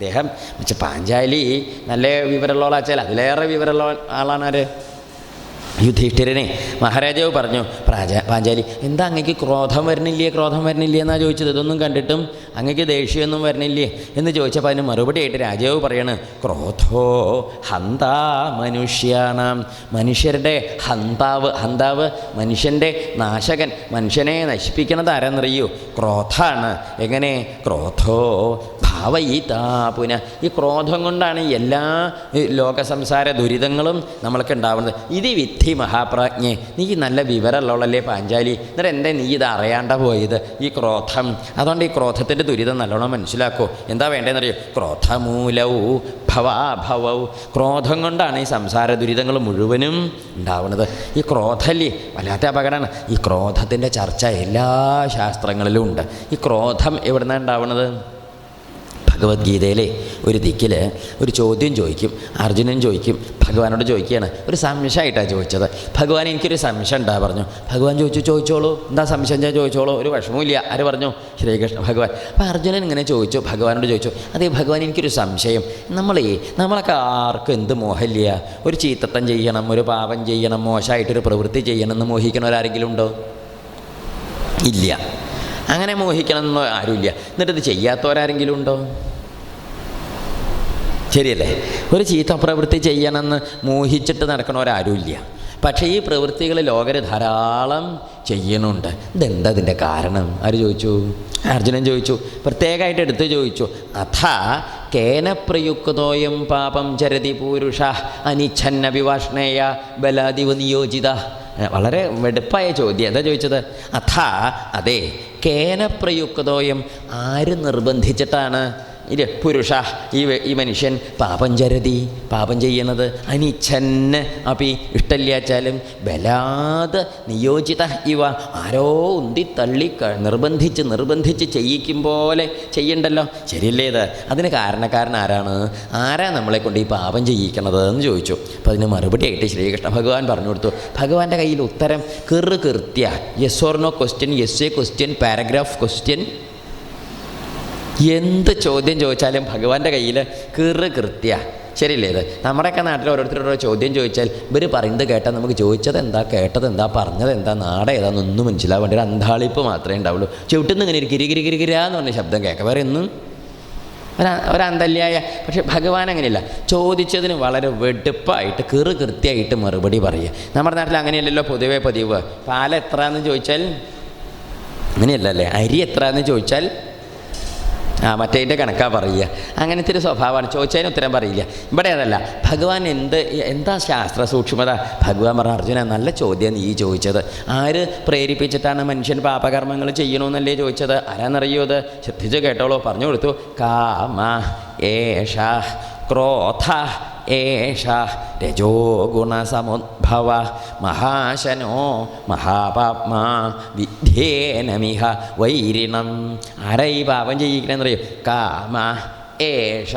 അദ്ദേഹം പക്ഷെ പാഞ്ചാലി നല്ല വിവരമുള്ള ആളാച്ചാൽ അതിലേറെ വിവരമുള്ള ആളാണ് ആര്? യുധിഷ്ഠിരനെ. മഹാരാജാവ് പറഞ്ഞു പ്രാജ പാഞ്ചാലി എന്താ അങ്ങക്ക് ക്രോധം വരണില്ലേ ക്രോധം വരണില്ലേ എന്നാണ് ചോദിച്ചത്? ഇതൊന്നും കണ്ടിട്ടും അങ്ങക്ക് ദേഷ്യമൊന്നും വരണില്ലേ എന്ന് ചോദിച്ചപ്പോൾ അതിന് മറുപടി ആയിട്ട് രാജാവ് പറയാണ് ക്രോധോ ഹന്താ മനുഷ്യാണ്. മനുഷ്യരുടെ ഹന്താവ് ഹന്താവ് മനുഷ്യന്റെ നാശകൻ. മനുഷ്യനെ നശിപ്പിക്കണത് ആരാന്നറിയൂ? ക്രോധാണ്. എങ്ങനെ? ക്രോധോ ഭാവയിതാ താപുന ഈ ക്രോധം കൊണ്ടാണ് എല്ലാ ലോകസംസാര ലോക സംസാര ദുരിതങ്ങളും നമ്മൾക്ക് ഉണ്ടാവുന്നത്. ഇത് വിദ്ധി മഹാപ്രാജ്ഞെ. നീ നല്ല വിവരമുള്ളവളല്ലേ പാഞ്ചാലി. എന്നിട്ട് എന്റെ നീ ഇത് അറിയാണ്ട പോയത്? ഈ ക്രോധം. അതുകൊണ്ട് ഈ ക്രോധത്തിന്റെ ദുരിതം നല്ലോണം മനസ്സിലാക്കൂ. എന്താ വേണ്ടതെന്നറിയോ? ക്രോധമൂലവും ഭവാഭവവും ക്രോധം കൊണ്ടാണ് ഈ സംസാര ദുരിതങ്ങൾ മുഴുവനും ഉണ്ടാവുന്നത്. ഈ ക്രോധല്ലേ വല്ലാത്ത അപകടമാണ്. ഈ ക്രോധത്തിന്റെ ചർച്ച എല്ലാ ശാസ്ത്രങ്ങളിലും ഉണ്ട്. ഈ ക്രോധം എവിടെ നിന്നാണ് ഉണ്ടാവുന്നത്? ഭഗവത്ഗീതയിലെ ഒരു ദിക്കിൽ ഒരു ചോദ്യം ചോദിക്കും അർജുനൻ ചോദിക്കും ഭഗവാനോട് ചോദിക്കുകയാണ്. ഒരു സംശയമായിട്ടാണ് ചോദിച്ചത്. ഭഗവാൻ എനിക്കൊരു സംശയം ഉണ്ടാ പറഞ്ഞു. ഭഗവാൻ ചോദിച്ചു ചോദിച്ചോളൂ. എന്താ സംശയം ഞാൻ ചോദിച്ചോളൂ. ഒരു വിഷമമില്ല ആര് പറഞ്ഞു? ശ്രീകൃഷ്ണ ഭഗവാൻ. അപ്പോൾ അർജുനൻ ഇങ്ങനെ ചോദിച്ചു ഭഗവാനോട് ചോദിച്ചു അതേ ഭഗവാൻ എനിക്കൊരു സംശയം. നമ്മളേ നമ്മളൊക്കെ ആർക്കും എന്ത് മോഹമില്ല? ഒരു ചീത്തത്തം ചെയ്യണം ഒരു പാപം ചെയ്യണം മോശമായിട്ടൊരു പ്രവൃത്തി ചെയ്യണം എന്ന് മോഹിക്കണവരാരെങ്കിലും ഉണ്ടോ? ഇല്ല. അങ്ങനെ മോഹിക്കണമെന്നോ ആരുമില്ല. എന്നിട്ടത് ചെയ്യാത്തവരാരെങ്കിലും ഉണ്ടോ? ശരിയല്ലേ? ഒരു ചീത്ത പ്രവൃത്തി ചെയ്യണമെന്ന് മോഹിച്ചിട്ട് നടക്കണവരാരുമില്ല പക്ഷേ ഈ പ്രവൃത്തികൾ ലോകർ ധാരാളം ചെയ്യുന്നുണ്ട്. ഇതെന്താ ഇതിന്റെ കാരണം? ആര് ചോദിച്ചു? അർജുനൻ ചോദിച്ചു. പ്രത്യേകമായിട്ട് എടുത്തു ചോദിച്ചു. അഥ കേന പ്രയുക്തോയം പാപം ചരതി പൂരുഷ അനിച്ഛന്ന വിവാഷ്ണേയ ബലാദിവ നിയോജിത. വളരെ വെടുപ്പായ ചോദ്യം. എന്താ ചോദിച്ചത്? അഥ അതെ കേന പ്രയുക്തോയം ആര് നിർബന്ധിച്ചിട്ടാണ്? ഇത് പുരുഷ ഈ ഈ മനുഷ്യൻ പാപം ചരതി പാപം ചെയ്യുന്നത് അനിച്ഛന്ന് അപ്പി ഇഷ്ടല്ലാച്ചാലും ബലാത് നിയോജിത ഇവ ആരോ ഉന്തി തള്ളി ക- നിർബന്ധിച്ച് നിർബന്ധിച്ച് ചെയ്യിക്കും പോലെ ചെയ്യണ്ടല്ലോ. ശരിയല്ലേത് അതിന് കാരണക്കാരൻ ആരാണ്? ആരാ നമ്മളെ കൊണ്ട് ഈ പാപം ചെയ്യിക്കണത് എന്ന് ചോദിച്ചു. അപ്പോൾ അതിന് മറുപടി ആയിട്ട് ശ്രീകൃഷ്ണ ഭഗവാൻ പറഞ്ഞു കൊടുത്തു. ഭഗവാന്റെ കയ്യിൽ ഉത്തരം കിറ് കൃത്യ. Yes or no question essay question paragraph question എന്ത് ചോദ്യം ചോദിച്ചാലും ഭഗവാന്റെ കയ്യിൽ കീറ് കൃത്യ. ശരിയല്ലേ ഇത്? നമ്മുടെയൊക്കെ നാട്ടിൽ ഓരോരുത്തരോട് ചോദ്യം ചോദിച്ചാൽ ഇവർ പറയുന്നത് കേട്ടാൽ നമുക്ക് ചോദിച്ചത് എന്താ കേട്ടത് എന്താ പറഞ്ഞത് എന്താ നാടെ ഏതാണെന്നൊന്നും മനസ്സിലാവേണ്ട ഒരു അന്താളിപ്പ് മാത്രമേ ഉണ്ടാവുള്ളൂ. ചവിട്ടുന്ന ഇങ്ങനെ ഒരു കിരി കിരി കിരി കിരാ എന്ന് പറഞ്ഞ ശബ്ദം കേൾക്കാം. വേറെ ഒന്നും? ഒരു ഒരന്തല്യായ പക്ഷെ ഭഗവാൻ അങ്ങനെയല്ല. ചോദിച്ചതിന് വളരെ വെടുപ്പായിട്ട് കീറ് കൃത്യമായിട്ട് മറുപടി പറയുക. നമ്മുടെ നാട്ടിൽ അങ്ങനെയല്ലല്ലോ പൊതുവേ പതിവ്. പാൽ എത്ര എന്ന് ചോദിച്ചാൽ അങ്ങനെയല്ലല്ലേ? അരി എത്ര എന്ന് ചോദിച്ചാൽ ആ മറ്റേതിന്റെ കണക്കാ പറയുക. അങ്ങനത്തെ ഒരു സ്വഭാവമാണ്. ചോദിച്ചതിന് ഉത്തരം പറയില്ല. ഇവിടെ അതല്ല ഭഗവാൻ എന്ത് എന്താ ശാസ്ത്ര സൂക്ഷ്മത? ഭഗവാൻ പറഞ്ഞ അർജുന നല്ല ചോദ്യം നീ ചോദിച്ചത്. ആര് പ്രേരിപ്പിച്ചിട്ടാണ് മനുഷ്യൻ പാപകർമ്മങ്ങൾ ചെയ്യണമെന്നല്ലേ ചോദിച്ചത്? ആരാന്നറിയോ അത് ശ്രദ്ധിച്ച് കേട്ടോളൂ പറഞ്ഞു കൊടുത്തു. കാമ ഏഷ ക്രോധ ഏഷ രജോ ഗുണസമുദ്ഭവ മഹാശനോ മഹാപാപ്മാ വിദ്യേനമിഹ വൈരിണം. ആരാ ഈ പാപം പറയും കാമ ഏഷ.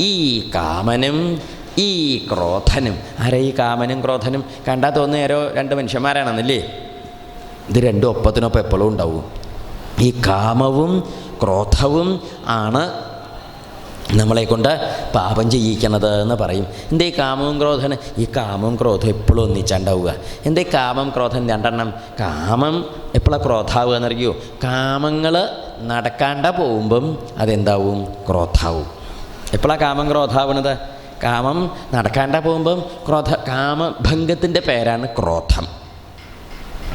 ഈ കാമനും ഈ ക്രോധനും. ആരാ ഈ കാമനും ക്രോധനും? കണ്ടാൽ തോന്നുന്ന രണ്ട് മനുഷ്യന്മാരാണെന്നല്ലേ? ഇത് രണ്ടും ഒപ്പത്തിനൊപ്പം എപ്പോഴും ഉണ്ടാവും. ഈ കാമവും ക്രോധവും ആണ് നമ്മളെ കൊണ്ട് പാപം ചെയ്യിക്കണത് എന്ന് പറയും. എന്തേ കാമവും ക്രോധന്? ഈ കാമവും ക്രോധം എപ്പോഴും ഒന്നിച്ചുണ്ടാവുക. എന്തേ കാമം ക്രോധം രണ്ടെണ്ണം? കാമം എപ്പോഴാണ് ക്രോധാവുക എന്നറിയോ? കാമങ്ങൾ നടക്കാണ്ട പോകുമ്പം അതെന്താവും? ക്രോധാവും. എപ്പോഴാണ് കാമം ക്രോധാവുന്നത് കാമം നടക്കാണ്ട പോകുമ്പം ക്രോധ കാമഭംഗത്തിന്റെ പേരാണ് ക്രോധം.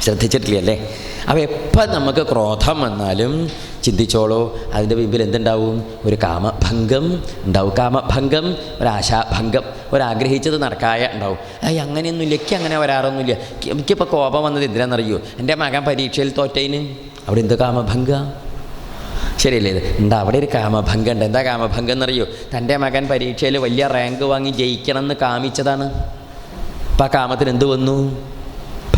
ശ്രദ്ധിച്ചിട്ടില്ലല്ലേ അപ്പോൾ എപ്പോൾ നമുക്ക് ക്രോധം വന്നാലും ചിന്തിച്ചോളൂ. അതിന്റെ പിമ്പിൽ എന്തുണ്ടാവും? ഒരു കാമഭംഗം ഉണ്ടാവും. കാമഭംഗം ഒരാശാഭംഗം. ഒരാഗ്രഹിച്ചത് നടക്കായ ഉണ്ടാവും. അയ്യ അങ്ങനെയൊന്നുമില്ല. എനിക്ക് അങ്ങനെ വരാറൊന്നുമില്ല. എനിക്ക് എനിക്കിപ്പോൾ കോപം വന്നത് എന്തിനാണെന്നറിയോ? എന്റെ മകൻ പരീക്ഷയിൽ തോറ്റേന്. അവിടെ എന്ത് കാമഭംഗ? ശരിയല്ലേ എന്താ അവിടെ ഒരു കാമഭംഗം ഉണ്ട്? എന്താ കാമഭംഗം എന്നറിയോ? തന്റെ മകൻ പരീക്ഷയിൽ വലിയ റാങ്ക് വാങ്ങി ജയിക്കണം എന്ന് കാമിച്ചതാണ്. അപ്പം ആ കാമത്തിന് എന്ത് വന്നു?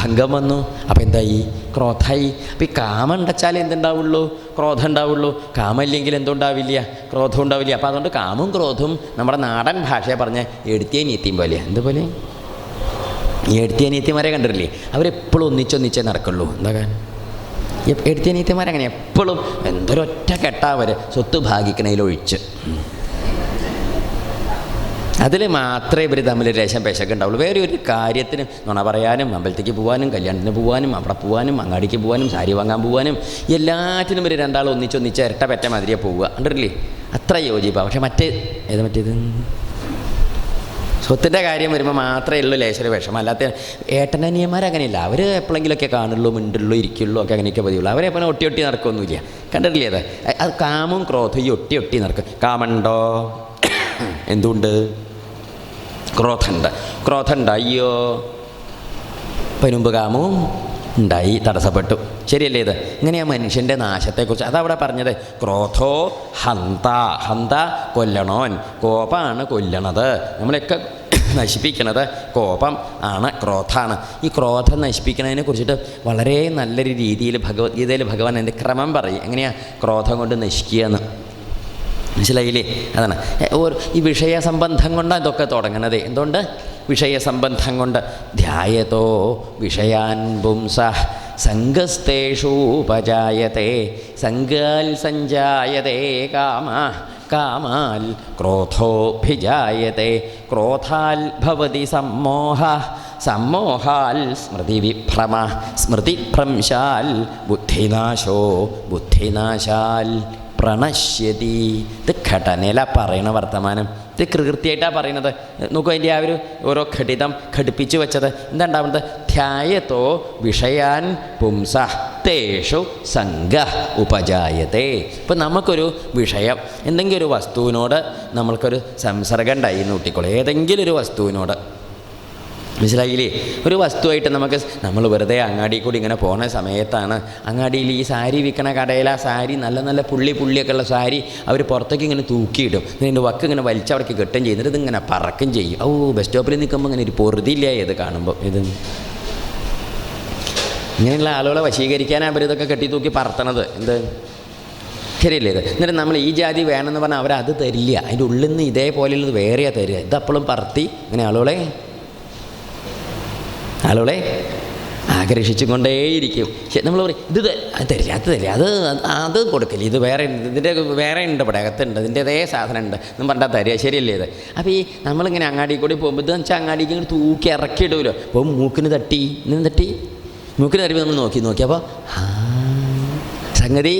ഭംഗം വന്നു. അപ്പോൾ എന്തായി? ക്രോധായി. അപ്പം ഈ കാമം ഉണ്ടച്ചാൽ എന്തുണ്ടാവുള്ളൂ? ക്രോധം ഉണ്ടാവുള്ളൂ. കാമമില്ലെങ്കിൽ എന്തുണ്ടാവില്ല? ക്രോധം ഉണ്ടാവില്ല. അപ്പോൾ അതുകൊണ്ട് കാമും ക്രോധവും നമ്മുടെ നാടൻ ഭാഷയെ പറഞ്ഞ. എടുത്തിയ നീത്തിയും പോലെ. എന്തുപോലെ? എടുത്തിയ നീത്തിമാരെ കണ്ടിട്ടില്ലേ? അവരെപ്പോഴും ഒന്നിച്ചൊന്നിച്ചേ നടക്കുള്ളൂ. എന്താ എടുത്തിയ നീത്തിമാരെ അങ്ങനെ എപ്പോഴും എന്തൊരൊറ്റ കെട്ടാവരെ സ്വത്ത് ഭാഗിക്കണതിലൊഴിച്ച് അതിൽ മാത്രമേ ഇവർ തമ്മിൽ രേശം പേശൊക്കെ ഉണ്ടാവുള്ളൂ. വേറെ ഒരു കാര്യത്തിന് നുണ പറയാനും അമ്പലത്തേക്ക് പോകാനും കല്യാണത്തിന് പോകാനും അവിടെ പോകാനും അങ്ങാടിക്ക് പോകാനും സാരി വാങ്ങാൻ പോകാനും എല്ലാറ്റിനും ഇവർ രണ്ടാൾ ഒന്നിച്ചൊന്നിച്ച് ഇരട്ട പറ്റ മാതിരിയെ പോവുക. ഉണ്ടല്ലേ അത്ര യോജിപ്പാണ് പക്ഷെ മറ്റേ ഏത് മറ്റേത്? സ്വത്തിന്റെ കാര്യം വരുമ്പോൾ മാത്രമേ ഉള്ളൂ ലേശര് വിഷമം. അല്ലാത്ത ഏട്ടനനിയന്മാർ അങ്ങനെയില്ല. അവർ എപ്പോഴെങ്കിലുമൊക്കെ കാണുള്ളൂ മിണ്ടുള്ളൂ ഇരിക്കുള്ളൂ ഒക്കെ അങ്ങനെയൊക്കെ പതിവുള്ളൂ. അവരെ എപ്പോഴും ഒട്ടി ഒട്ടി നടക്കൊന്നുമില്ല. കണ്ടിട്ടില്ലേ അത് കാമും ക്രോധവും ഈ ഒട്ടി ഒട്ടി നടക്കും. കാമുണ്ടോ? എന്തുകൊണ്ട് ക്രോധമുണ്ട് ക്രോധമുണ്ട് അയ്യോ അതിന് മുമ്പ് കാമവും ഉണ്ടായി തടസ്സപ്പെട്ടു. ശരിയല്ലേ ഇത്? ഇങ്ങനെയാ മനുഷ്യന്റെ നാശത്തെക്കുറിച്ച്. അതവിടെ പറഞ്ഞത്. ക്രോധോ ഹന്ത. ഹന്ത കൊല്ലണോൻ. കോപമാണ് കൊല്ലണത്. നമ്മളൊക്കെ നശിപ്പിക്കണത് കോപം ആണ് ക്രോധാണ്. ഈ ക്രോധം നശിപ്പിക്കുന്നതിനെ കുറിച്ചിട്ട് വളരെ നല്ലൊരു രീതിയിൽ ഭഗവത്ഗീതയിൽ ഭഗവാൻ എന്റെ ക്രമം പറയും. എങ്ങനെയാണ് ക്രോധം കൊണ്ട് നശിക്കുക എന്ന് മനസ്സിലായില്ലേ? അതാണ്. ഈ വിഷയസംബന്ധം കൊണ്ടാണ് ഇതൊക്കെ തുടങ്ങണത്. എന്തുകൊണ്ട്? വിഷയസംബന്ധം കൊണ്ട്. ധ്യായതോ വിഷയാൻ പുംസ സംഘസ്തേഷൂപജായത്തെ സംഘാൽ സഞ്ജായതേ കാമ കാമാൽ ക്രോധോഭിജായത്തെ ക്രോധാൽ ഭവതി സമ്മോഹ സമ്മോഹാൽ സ്മൃതി സ്മൃതിവിഭ്രമ സ്മൃതിഭ്രംശാൽ ബുദ്ധിനാശോ ബുദ്ധിനാശാൽ പ്രണശ്യതി. ഇത് ഘടനയില പറയണ വർത്തമാനം. ഇത് കൃത്യമായിട്ടാണ് പറയുന്നത് നോക്കൂ അതിന്റെ ആ ഒരു ഓരോ ഘടിതം ഘടിപ്പിച്ച് വെച്ചത് എന്താ ഉണ്ടാവുന്നത് ധ്യായത്തോ വിഷയാൻ പുംസ തേഷു സംഘ ഉപജായത്തെ ഇപ്പം നമുക്കൊരു വിഷയം എന്തെങ്കിലും ഒരു വസ്തുവിനോട് നമ്മൾക്കൊരു സംസർഗം ഉണ്ടായി എന്ന് ഏതെങ്കിലും ഒരു വസ്തുവിനോട് മനസ്സിലായില്ലേ? ഒരു വസ്തുവായിട്ട് നമുക്ക് നമ്മൾ വെറുതെ അങ്ങാടി കൂടി ഇങ്ങനെ പോകുന്ന സമയത്താണ് അങ്ങാടിയിൽ ഈ സാരി വിൽക്കണ കടയിൽ ആ സാരി നല്ല നല്ല പുള്ളി പുള്ളിയൊക്കെ ഉള്ള സാരി അവർ പുറത്തേക്ക് ഇങ്ങനെ തൂക്കിയിടും. ഇതിന്റെ വക്ക് ഇങ്ങനെ വലിച്ചവിടേക്ക് കെട്ടും ചെയ്യുന്നിട്ട് ഇതിങ്ങനെ പറക്കും ചെയ്യും. ഓ ബസ് സ്റ്റോപ്പിൽ നിൽക്കുമ്പോൾ ഇങ്ങനെ ഒരു പൊറുതില്ല ഇത് കാണുമ്പോൾ ഇത് ഇങ്ങനെയുള്ള ആളുകളെ വശീകരിക്കാനാണ് അവരിതൊക്കെ കെട്ടി തൂക്കി പറത്തണത്. എന്ത്? ശരിയല്ലേ ഇത്? എന്നിട്ട് നമ്മൾ ഈ ജാതി വേണമെന്ന് പറഞ്ഞാൽ അവരത് തരില്ല. അതിന്റെ ഉള്ളിൽ നിന്ന് ഇതേപോലെയുള്ളത് വേറെയാണ് തരിക. ഇതപ്പോഴും പറത്തി ഇങ്ങനെ ആളുകളെ ആളുകളെ ആകർഷിച്ചു കൊണ്ടേയിരിക്കും നമ്മൾ പറയും ഇത് തരില്ല അത് തരില്ല അത് അത് കൊടുക്കില്ല ഇത് വേറെ ഇതിന്റെ വേറെ ഉണ്ട് ഇവിടെ അകത്തുണ്ട് ഇതിന്റെ അതേ സാധനം ഉണ്ട് എന്നും പറഞ്ഞാൽ തരിക ശരിയല്ലേ ഇത്? അപ്പോൾ ഈ നമ്മളിങ്ങനെ അങ്ങാടി കൂടി പോകുമ്പോൾ ഇതെന്ന് വെച്ചാൽ അങ്ങാടിക്ക് ഇങ്ങനെ തൂക്കി ഇറക്കി ഇടുമല്ലോ അപ്പോൾ മൂക്കിന് തട്ടി ഇന്നും തട്ടി? മൂക്കിന് തരുമ്പോൾ നമ്മൾ നോക്കി നോക്കി അപ്പോൾ സംഗതി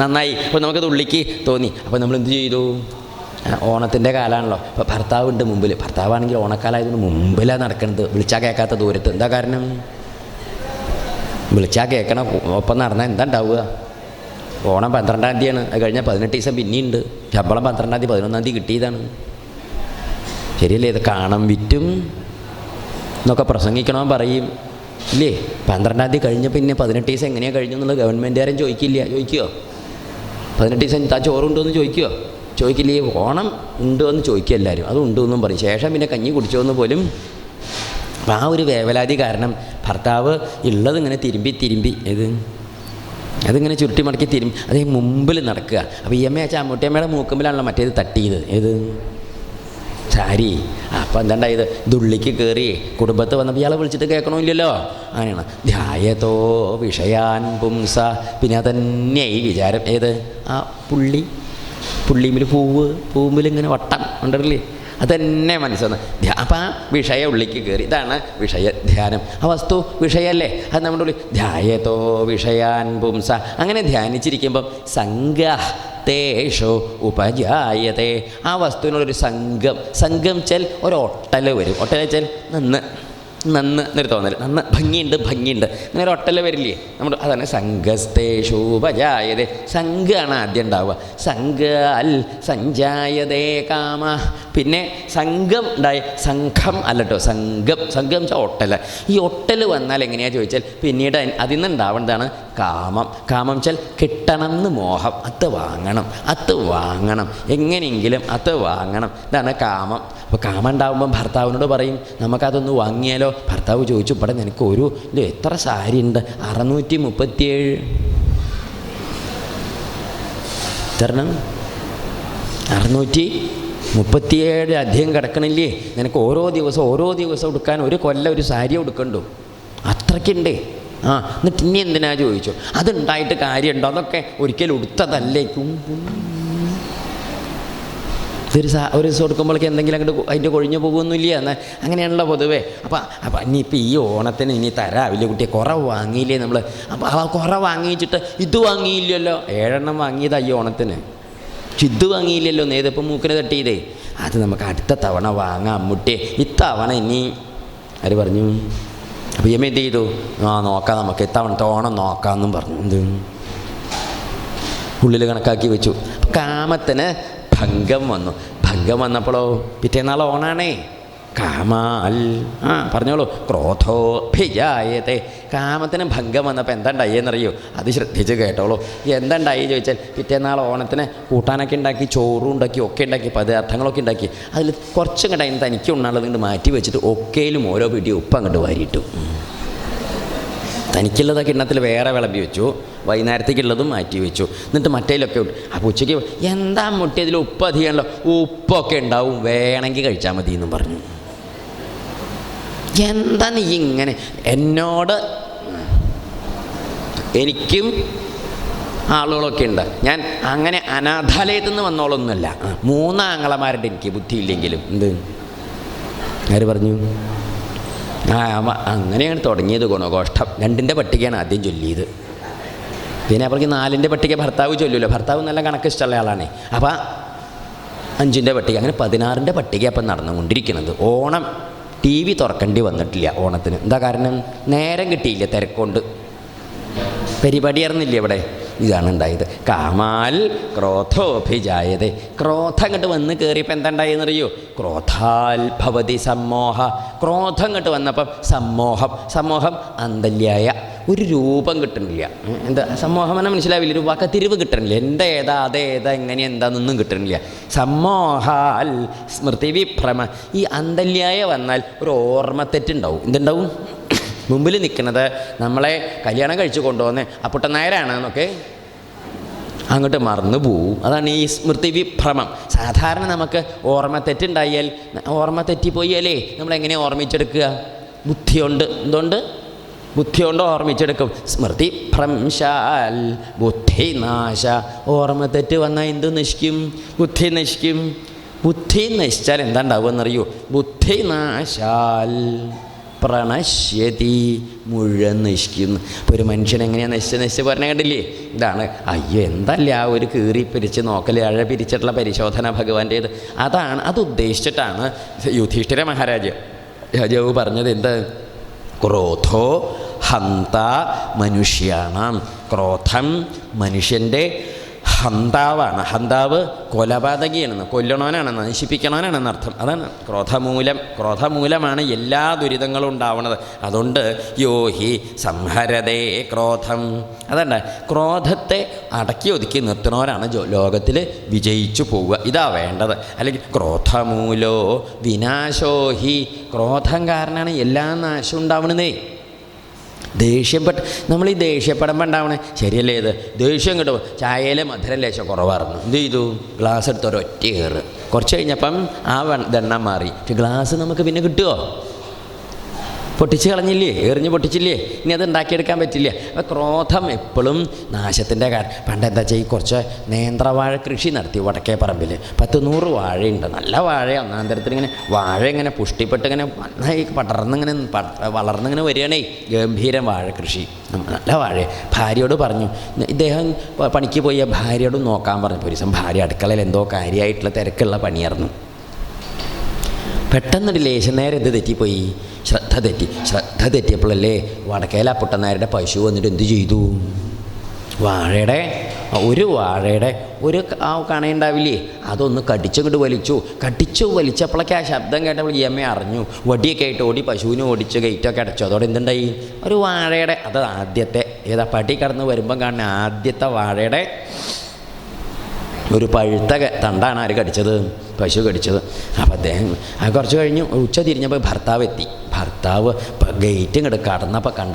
നന്നായി. അപ്പോൾ നമുക്കത് ഉള്ളിക്ക് തോന്നി. അപ്പോൾ നമ്മൾ എന്ത് ചെയ്തു? ഓണത്തിന്റെ കാലമാണല്ലോ ഇപ്പോൾ ഭർത്താവുണ്ട് മുമ്പിൽ ഭർത്താവാണെങ്കിൽ ഓണക്കാലമായതുകൊണ്ട് മുമ്പിലാണ് നടക്കുന്നത് വിളിച്ചാൽ കേൾക്കാത്ത ദൂരത്ത്. എന്താ കാരണം? വിളിച്ചാൽ കേൾക്കണ ഒപ്പം നടന്നാൽ എന്താ ഉണ്ടാവുക? ഓണം പന്ത്രണ്ടാം തീയതിയാണ്. അത് കഴിഞ്ഞാൽ പതിനെട്ട് ദിവസം പിന്നെയുണ്ട്. ശമ്പളം പന്ത്രണ്ടാം തീയതി പതിനൊന്നാം തീയതി കിട്ടിയതാണ്. ശരിയല്ലേ? ഇത് കാണാൻ വിറ്റും എന്നൊക്കെ പ്രസംഗിക്കണമെന്ന് പറയും. ഇല്ലേ? പന്ത്രണ്ടാം തീയതി കഴിഞ്ഞ പിന്നെ പതിനെട്ട് ദിവസം എങ്ങനെയാണ് കഴിഞ്ഞു എന്നുള്ളത് ഗവൺമെന്റുകാരും ചോദിക്കില്ല. ചോദിക്കുമോ പതിനെട്ട് ദിവസം താ ചോറുണ്ടോ എന്ന് ചോദിക്കുമോ ചോദിക്കില്ലേ ഓണം ഉണ്ടോ എന്ന് ചോദിക്കുക എല്ലാവരും. അത് ഉണ്ടോ എന്നും പറയും. ശേഷം പിന്നെ കഞ്ഞി കുടിച്ചോ എന്ന് പോലും അപ്പം ആ ഒരു വേവലാതി കാരണം ഭർത്താവ് ഉള്ളത് ഇങ്ങനെ തിരുമ്പി തിരുമ്പി ഇത് അതിങ്ങനെ ചുരുട്ടി മടക്കി തിരുമ്പി അതേ മുമ്പിൽ നടക്കുക. അപ്പോൾ ഈ അമ്മ വെച്ചാൽ അമ്മൂട്ടിയമ്മയുടെ മൂക്കുമ്പിലാണല്ലോ മറ്റേത് തട്ടിയത് ഏത്? സാരി. അപ്പം എന്താണ്ടായത്? ദുള്ളിക്ക് കയറി കുടുംബത്ത് വന്നപ്പോൾ ഇയാളെ വിളിച്ചിട്ട് കേൾക്കണമില്ലല്ലോ. അങ്ങനെയാണ്. ധ്യായതോ വിഷയാൻ പുംസ. പിന്നെ ഈ വിചാരം. ഏത്? ആ പുള്ളി. പുള്ളിമിൽ പൂവ് പൂമ്പിൽ ഇങ്ങനെ വട്ടം ഉണ്ടല്ലേ അതന്നെ മനസ്സൊന്ന്. അപ്പം ആ വിഷയ ഉള്ളിക്ക് കയറി ഇതാണ് വിഷയ ധ്യാനം. ആ വസ്തു വിഷയല്ലേ? അത് നമ്മുടെ ഉള്ളിൽ ധ്യായതോ വിഷയാൻ പുംസ. അങ്ങനെ ധ്യാനിച്ചിരിക്കുമ്പം സംഘ തേഷു ഉപജായതേ. ആ വസ്തുവിനുള്ളൊരു സംഘം. സംഘം ചെൽ ഒരു ഒട്ടൽ വരും. ഒട്ടൽ ചെൽ നന്ന്. നന്ന് എന്നൊരു തോന്നൽ നന്ന് ഭംഗിയുണ്ട് ഭംഗിയുണ്ട്. അങ്ങനെ ഒട്ടൽ വരില്ലേ? നമ്മൾ അതാണ് സംഘസ്തേ ശോഭജായതേ സംഘാണ് ആദ്യം ഉണ്ടാവുക. സംഘ അൽ സഞ്ജായതേ കാമ. പിന്നെ സംഘം ഉണ്ടായ. സംഘം അല്ലട്ടോ സംഘം. സംഘം വെച്ചാൽ ഒട്ടൽ. ഈ ഒട്ടൽ വന്നാൽ എങ്ങനെയാ ചോദിച്ചാൽ പിന്നീട് അതി- അതിൽ നിന്ന് ഉണ്ടാവേണ്ടതാണ് കാമം. കാമം വെച്ചാൽ കിട്ടണം എന്ന് മോഹം. അത് വാങ്ങണം. അത് വാങ്ങണം. എങ്ങനെയെങ്കിലും അത് വാങ്ങണം. ഇതാണ് കാമം. അപ്പോൾ കാമ ഭർത്താവിനോട് പറയും നമുക്കതൊന്ന് വാങ്ങിയാലോ? ഭർത്താവ് ചോദിച്ചു ഇവിടെ നിനക്ക് ഒരു എത്ര സാരി ഉണ്ട്? അറുന്നൂറ്റി മുപ്പത്തിയേഴ് തരണം അറുന്നൂറ്റി മുപ്പത്തിയേഴ് അധികം കിടക്കണില്ലേ? നിനക്ക് ഓരോ ദിവസം ഓരോ ദിവസം എടുക്കാൻ ഒരു കൊല്ലം ഒരു സാരി എടുക്കണ്ടു അത്രയ്ക്കുണ്ട്. ആ എന്നിട്ട് ഇനി എന്തിനാ ചോദിച്ചു? അതുണ്ടായിട്ട് കാര്യമുണ്ടോ? അതൊക്കെ ഒരിക്കലും ഉടുത്തതല്ലേ. ഇതൊരു സാ ഒരു ദിവസം കൊടുക്കുമ്പോഴേക്ക് എന്തെങ്കിലും അങ്ങോട്ട് അതിന്റെ കൊഴിഞ്ഞു പോകുമൊന്നുമില്ല എന്ന് അങ്ങനെയാണല്ലോ പൊതുവേ. അപ്പം അപ്പം ഇനിയിപ്പോൾ ഈ ഓണത്തിന് ഇനി തരാവില്ല കുട്ടിയെ. കുറവ് വാങ്ങിയില്ലേ നമ്മൾ അപ്പോൾ ആ കുറവ് വാങ്ങിച്ചിട്ട് ഇത് വാങ്ങിയില്ലല്ലോ. ഏഴെണ്ണം വാങ്ങിയതാ ഈ ഓണത്തിന്. ഇത് വാങ്ങിയില്ലല്ലോ നേതപ്പം മൂക്കിന് തട്ടിയതേ. അത് നമുക്ക് അടുത്ത തവണ വാങ്ങാം മുട്ടിയെ. ഇത്തവണ ഇനി ആര് പറഞ്ഞു? അപ്പോൾ ഇയമ്മ എന്ത് ചെയ്തു? ആ നോക്കാം നമുക്ക്. ഇത്തവണത്തെ ഓണം നോക്കാമെന്നും പറഞ്ഞു. എന്ത്? ഉള്ളിൽ കണക്കാക്കി വെച്ചു. കാമത്തിന് ഭംഗം വന്നു. ഭംഗം വന്നപ്പോഴോ പിറ്റേന്നാൾ ഓണാണേ. കാമാൽ. ആ പറഞ്ഞോളൂ. ക്രോധോ ഭിജായത്തെ കാമത്തിന് ഭംഗം വന്നപ്പോൾ എന്തുണ്ടായി എന്നറിയോ അത് ശ്രദ്ധിച്ച് കേട്ടോളൂ. എന്തുണ്ടായി ചോദിച്ചാൽ പിറ്റേന്നാൾ ഓണത്തിന് കൂട്ടാനൊക്കെ ഉണ്ടാക്കി ചോറും ഉണ്ടാക്കി ഒക്കെ ഉണ്ടാക്കി പദാർത്ഥങ്ങളൊക്കെ ഉണ്ടാക്കി. അതിൽ കുറച്ചും കണ്ടായി തനിക്ക് ഉണ്ണാനുള്ളത് കൊണ്ട് മാറ്റി വെച്ചിട്ട് ഒക്കെയിലും ഓരോ പിടി ഉപ്പ് അങ്ങോട്ട് വാരിയിട്ടു തനിക്കുള്ളത് കിണ്ണത്തിൽ വേറെ വിളമ്പി വെച്ചു. വൈകുന്നേരത്തേക്കുള്ളതും മാറ്റി വെച്ചു. എന്നിട്ട് മറ്റേലൊക്കെ ഇട്ടു. അപ്പോൾ ഉച്ചയ്ക്ക് എന്താ മുട്ടി? അതിൽ ഉപ്പ് അധികമല്ലോ ഉപ്പൊക്കെ ഉണ്ടാവും. വേണമെങ്കിൽ കഴിച്ചാൽ മതി എന്നും പറഞ്ഞു. എന്താ നീ ഇങ്ങനെ? എന്നോട് എനിക്കും ആളുകളൊക്കെ ഉണ്ട്. ഞാൻ അങ്ങനെ അനാഥാലയത്തിൽ നിന്ന് വന്നോളൊന്നുമല്ല. മൂന്ന് എനിക്ക് ബുദ്ധിയില്ലെങ്കിലും. എന്ത്? ആര് പറഞ്ഞു? അങ്ങനെയാണ് തുടങ്ങിയത് ഗുണഘോഷ്ടം രണ്ടിന്റെ പട്ടികയാണ് ആദ്യം ചൊല്ലിയത്. പിന്നെ അവർക്ക് നാലിന്റെ പട്ടിക ഭർത്താവ് ചൊല്ലുമല്ലോ ഭർത്താവ് നല്ല കണക്ക് ഇഷ്ടമുള്ള ആളാണ്. അപ്പം അഞ്ചിന്റെ പട്ടിക അങ്ങനെ പതിനാറിന്റെ പട്ടിക അപ്പം നടന്നുകൊണ്ടിരിക്കുന്നത്. ഓണം ടി വി തുറക്കേണ്ടി വന്നിട്ടില്ല ഓണത്തിന്. എന്താ കാരണം? നേരം കിട്ടിയില്ല തിരക്കൊണ്ട് പരിപാടി ആയിരുന്നില്ല ഇവിടെ? ഇതാണ് ഉണ്ടായത് കാമാൽ ക്രോധോഭിജായതേ. ക്രോധം ഇങ്ങോട്ട് വന്ന് കയറിയപ്പോൾ എന്തുണ്ടായെന്നറിയോ ക്രോധാൽ ഭവതി സമ്മോഹ. ക്രോധം ഇങ്ങോട്ട് വന്നപ്പം സമ്മോഹം. സമ്മോഹം അന്തല്യായ. ഒരു രൂപം കിട്ടണില്ല. എന്താ സമ്മോഹം എന്നാൽ മനസ്സിലാവില്ല. ഒരു വകതിരിവ് കിട്ടണില്ല. എന്താ ഏതാ അതേതാ എങ്ങനെ എന്താണെന്നൊന്നും കിട്ടണില്ല. സമ്മോഹാൽ സ്മൃതി വിഭ്രമ. ഈ അന്തല്യായ വന്നാൽ ഒരു ഓർമ്മ ഓർമ്മത്തെറ്റുണ്ടാവും എന്തുണ്ടാവും? മുമ്പിൽ നിൽക്കുന്നത് നമ്മളെ കല്യാണം കഴിച്ചു കൊണ്ടുവന്ന് നേരാണ് നായരാണെന്നൊക്കെ അങ്ങോട്ട് മറന്നു പോവും. അതാണ് ഈ സ്മൃതി വിഭ്രമം. സാധാരണ നമുക്ക് ഓർമ്മ തെറ്റുണ്ടായാൽ ഓർമ്മ തെറ്റിപ്പോയാലേ നമ്മളെങ്ങനെ ഓർമ്മിച്ചെടുക്കുക? ബുദ്ധിയുണ്ട്. എന്തുകൊണ്ട് ബുദ്ധിയുണ്ട് ഓർമ്മിച്ചെടുക്കും. സ്മൃതി ഭ്രംശാൽ ബുദ്ധി നാശ. ഓർമ്മ തെറ്റ് വന്നാൽ എന്ത് നശിക്കും? ബുദ്ധി നശിക്കും. ബുദ്ധി നശിച്ചാൽ എന്താ ഉണ്ടാവുമെന്നറിയോ ബുദ്ധി നാശാൽ. പ്രണശ്യതി മുഴുവൻ നശിക്കുന്നു. ഇപ്പോൾ ഒരു മനുഷ്യൻ എങ്ങനെയാണ് നശിച്ച് നശിച്ച് പറഞ്ഞ കണ്ടില്ലേ? ഇതാണ്. അയ്യോ എന്തല്ല ആ ഒരു കീറി പിരിച്ച് നോക്കൽ അഴ പിരിച്ചിട്ടുള്ള പരിശോധന ഭഗവാന്റേത്? അതാണ് അത് ഉദ്ദേശിച്ചിട്ടാണ് യുധിഷ്ഠിര മഹാരാജ രാജാവ് പറഞ്ഞത് എന്ത്? ക്രോധോ ഹന്ത മനുഷ്യാണം. ക്രോധം മനുഷ്യന്റെ ഹന്താവാണ്. ഹന്താവ് കൊലപാതകിയാണെന്ന് കൊല്ലണവനാണെന്ന് നശിപ്പിക്കണവനാണെന്ന് അർത്ഥം. അതാണ് ക്രോധമൂലം. ക്രോധമൂലമാണ് എല്ലാ ദുരിതങ്ങളും ഉണ്ടാവുന്നത് അതുകൊണ്ട് യോഹി സംഹരതേ ക്രോധം. അതണ്ട ക്രോധത്തെ അടക്കി ഒതുക്കി നിർത്തുന്നവരാണ് ലോകത്തിൽ വിജയിച്ചു പോവുക. ഇതാ വേണ്ടത്. അല്ലെങ്കിൽ ക്രോധമൂലോ വിനാശോഹി ക്രോധം കാരണമാണ് എല്ലാ നാശവും ഉണ്ടാവണതേ. ദേഷ്യപ്പെട്ട് നമ്മൾ ഈ ദേഷ്യപ്പെടുമ്പോൾ ഉണ്ടാവണേ. ശരിയല്ലേ ഇത്? ദേഷ്യം കിട്ടും ചായയിലെ മധുരം ലേശം കുറവായിരുന്നു. എന്ത് ചെയ്തു? ഗ്ലാസ് എടുത്ത് ഒരൊറ്റ കയറ്. കുറച്ച് കഴിഞ്ഞപ്പം ആ വെണ്ണ മാറി. പക്ഷെ ഗ്ലാസ് നമുക്ക് പിന്നെ കിട്ടുമോ പൊട്ടിച്ച് കളഞ്ഞില്ലേ? എറിഞ്ഞ് പൊട്ടിച്ചില്ലേ? ഇനി അത് ഉണ്ടാക്കിയെടുക്കാൻ പറ്റില്ല. അപ്പോൾ ക്രോധം എപ്പോഴും നാശത്തിന്റെ കാരണം പണ്ട് എന്താ ഈ കുറച്ച് നേന്ത്രവാഴ കൃഷി നടത്തി വടക്കേ പറമ്പിൽ. പത്ത് നൂറ് വാഴയുണ്ട്. നല്ല വാഴ ഒന്നാം തരത്തിൽ ഇങ്ങനെ വാഴ ഇങ്ങനെ പുഷ്ടിപ്പെട്ട് ഇങ്ങനെ നന്നായി പടർന്നിങ്ങനെ വളർന്നിങ്ങനെ വരികയാണേ. ഗംഭീരം വാഴ കൃഷി. നല്ല വാഴ. ഭാര്യയോട് പറഞ്ഞു. ഇദ്ദേഹം പണിക്ക് പോയ. ഭാര്യയോട് നോക്കാൻ പറഞ്ഞു. ഒരു ദിവസം ഭാര്യ അടുക്കളയിൽ എന്തോ കാര്യമായിട്ടുള്ള തിരക്കുള്ള പണിയായിരുന്നു. പെട്ടെന്നൊരു ലേശം നേരം എന്ത് തെറ്റിപ്പോയി. ശ്രദ്ധ തെറ്റി. ശ്രദ്ധ തെറ്റിയപ്പോഴല്ലേ വടക്കേല പുട്ടനായരുടെ പശു വന്നിട്ട് എന്ത് ചെയ്തു? വാഴയുടെ ഒരു വാഴയുടെ ഒരു ആ കണയുണ്ടാവില്ലേ അതൊന്ന് കടിച്ചങ്ങോട്ട് വലിച്ചു. കടിച്ചു വലിച്ചപ്പോഴൊക്കെ ആ ശബ്ദം കേട്ടപ്പോൾ ഈ അമ്മ അറിഞ്ഞു. വടിയൊക്കെ ആയിട്ട് ഓടി പശുവിനെ ഓടിച്ച് ഗേറ്റൊക്കെ അടച്ചു. അതോടെ എന്തുണ്ടായി? ഒരു വാഴയുടെ അത് ആദ്യത്തെ ഏതാ പടി കടന്ന് വരുമ്പം കാണുന്ന ആദ്യത്തെ വാഴയുടെ ഒരു പഴുത്ത തണ്ടാണ് ആര് കടിച്ചത്? പശു കടിച്ചത്. അപ്പോൾ അദ്ദേഹം കുറച്ച് കഴിഞ്ഞ് ഉച്ച തിരിഞ്ഞപ്പോൾ ഭർത്താവ് എത്തി. ഭർത്താവ് ഗേറ്റ് ഇങ്ങോട്ട് കടന്നപ്പോൾ കണ്ട